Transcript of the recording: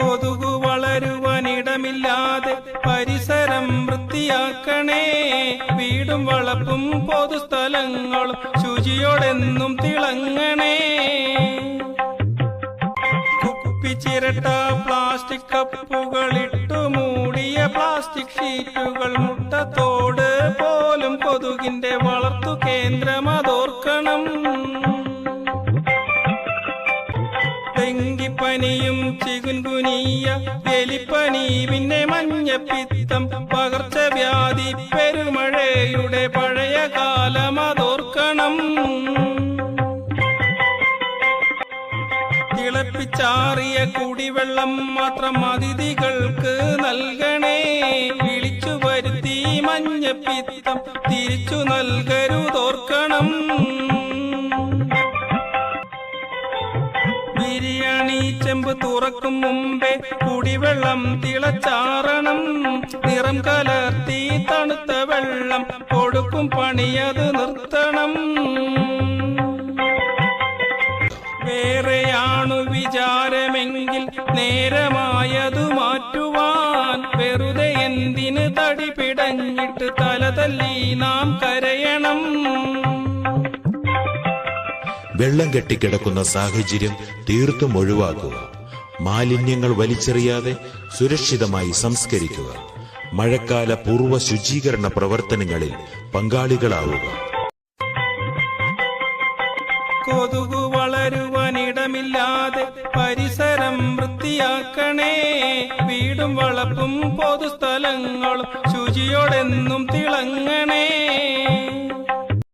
കൊതുകു വളരുവാനിടമില്ലാതെ പരിസരം വൃത്തിയാക്കണേ. വീടും വളപ്പും പൊതുസ്ഥലങ്ങളും ശുചിയോടെന്നും തിളങ്ങണേ. കുപ്പിച്ചിരട്ട പ്ലാസ്റ്റിക് കപ്പുകൾ ഇട്ടു മൂടിയ പ്ലാസ്റ്റിക് ഷീറ്റുകൾ മുട്ടത്തോട് പോലും കൊതുകിന്റെ വളർത്തു കേന്ദ്രം ഡെങ്കിപ്പനിയും ചികുൻകുനിയ എലിപ്പനി പിന്നെ മഞ്ഞപ്പിത്തം പകർച്ചവ്യാധി പെരുമഴയുടെ പഴയ കാലം അതോർക്കണം. തിളപ്പിച്ചാറിയ കുടിവെള്ളം മാത്രം അതിഥികൾക്ക് നൽകണേ. വിളിച്ചു വരുത്തി മഞ്ഞപ്പിത്തം തിരിച്ചു നൽകരുതോർക്കണം ചെമ്പ് തുറക്കും മുമ്പേ കുടിവെള്ളം തിളച്ചാറണം. നിറം കലർത്തി തണുത്ത വെള്ളം കൊടുക്കും പണിയത് നിർത്തണം. വേറെയാണു വിചാരമെങ്കിൽ നേരമായതു മാറ്റുവാൻ വെറുതെ എന്തിന് തടി പിടഞ്ഞിട്ട് തല തല്ലി നാം കരയണം വെള്ളം കെട്ടിക്കിടക്കുന്ന സാഹചര്യം തീർത്തും ഒഴിവാക്കുക. മാലിന്യങ്ങൾ വലിച്ചെറിയാതെ സുരക്ഷിതമായി സംസ്കരിക്കുക. മഴക്കാല പൂർവ ശുചീകരണ പ്രവർത്തനങ്ങളിൽ പങ്കാളികളാവുക. കൊതുകു വളരുവാനിടമില്ലാതെ പരിസരം വൃത്തിയാക്കണേ. വീടും വളപ്പും പൊതുസ്ഥലങ്ങളും ശുചിയോടെന്നും തിളങ്ങണേ.